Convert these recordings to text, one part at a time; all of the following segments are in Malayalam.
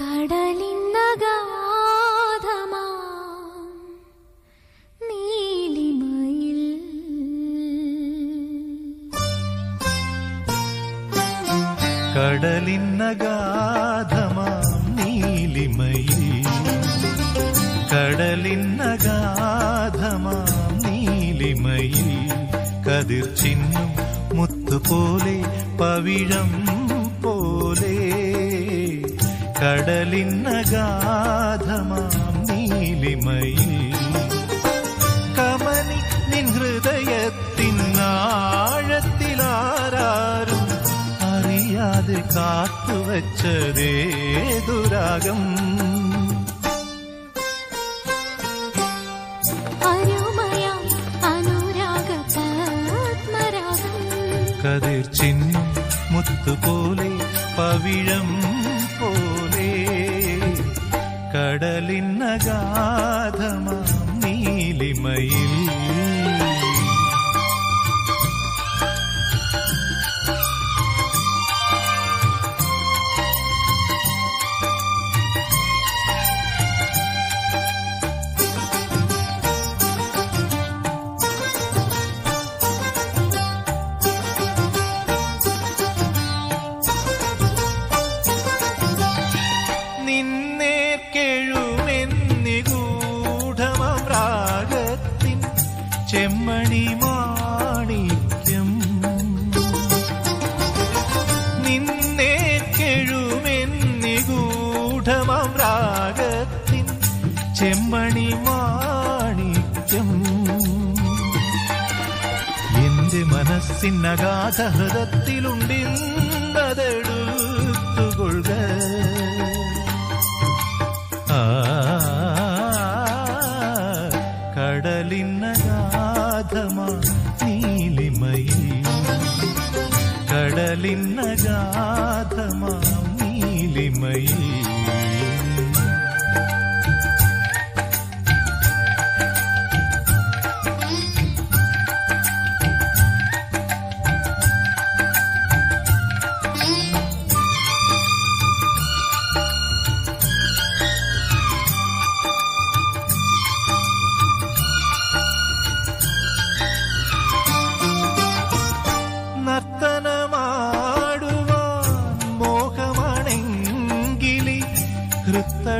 കടലിന്നഗാധമാ നീലിമയിൽ. നീലിമയിൽ. കതിർ ചിന്നും മുത്തുപോലെ പവിഴം പോലെ. കടലിന്നഗാധമാം നീലിമയിൽ. കമനി നിൻ ഹൃദയത്തിനാഴത്തിലാരും അറിയാതെ കാത്തുവച്ചതേ ദുരാഗം കതിർ ചിന്നും മുത്തുപോലെ പവിഴം പോലെ കടലിന്നഗാധമാം നീലിമയിൽ ചെമ്മണി മാണിക്യം എന്റെ മനസ്സിനഗാധ ഹൃദത്തിലുണ്ടിന്നതെടുത്തുകൊള്ളുക നീലിമയിൽ. നീലിമയിൽ.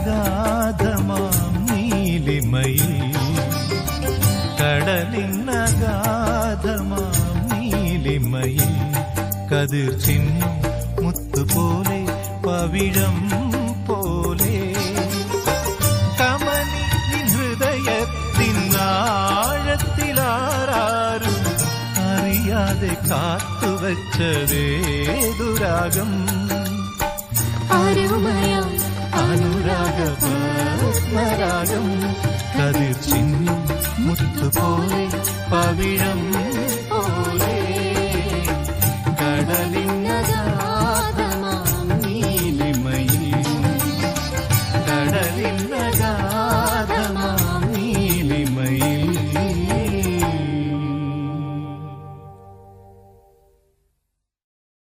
കടലിന്നഗാധമാം നീലിമയിൽ കടലിന്നഗാധമാം നീലിമയിൽ കതിർ ചിന്നും മുത്തുപോലെ പവിഴം പോലെ കമനി നിൻ ഹൃദയത്തിനാഴത്തിലാരും അറിയാതെ കാത്തുവച്ചതേ ദുരാഗം അരുമയാം അനുരാഗ പത്മരാഗം കതിർ ചിന്നും മുത്തുപോലെ പവിഴം പോലെ. കടലിന്നഗാധമാം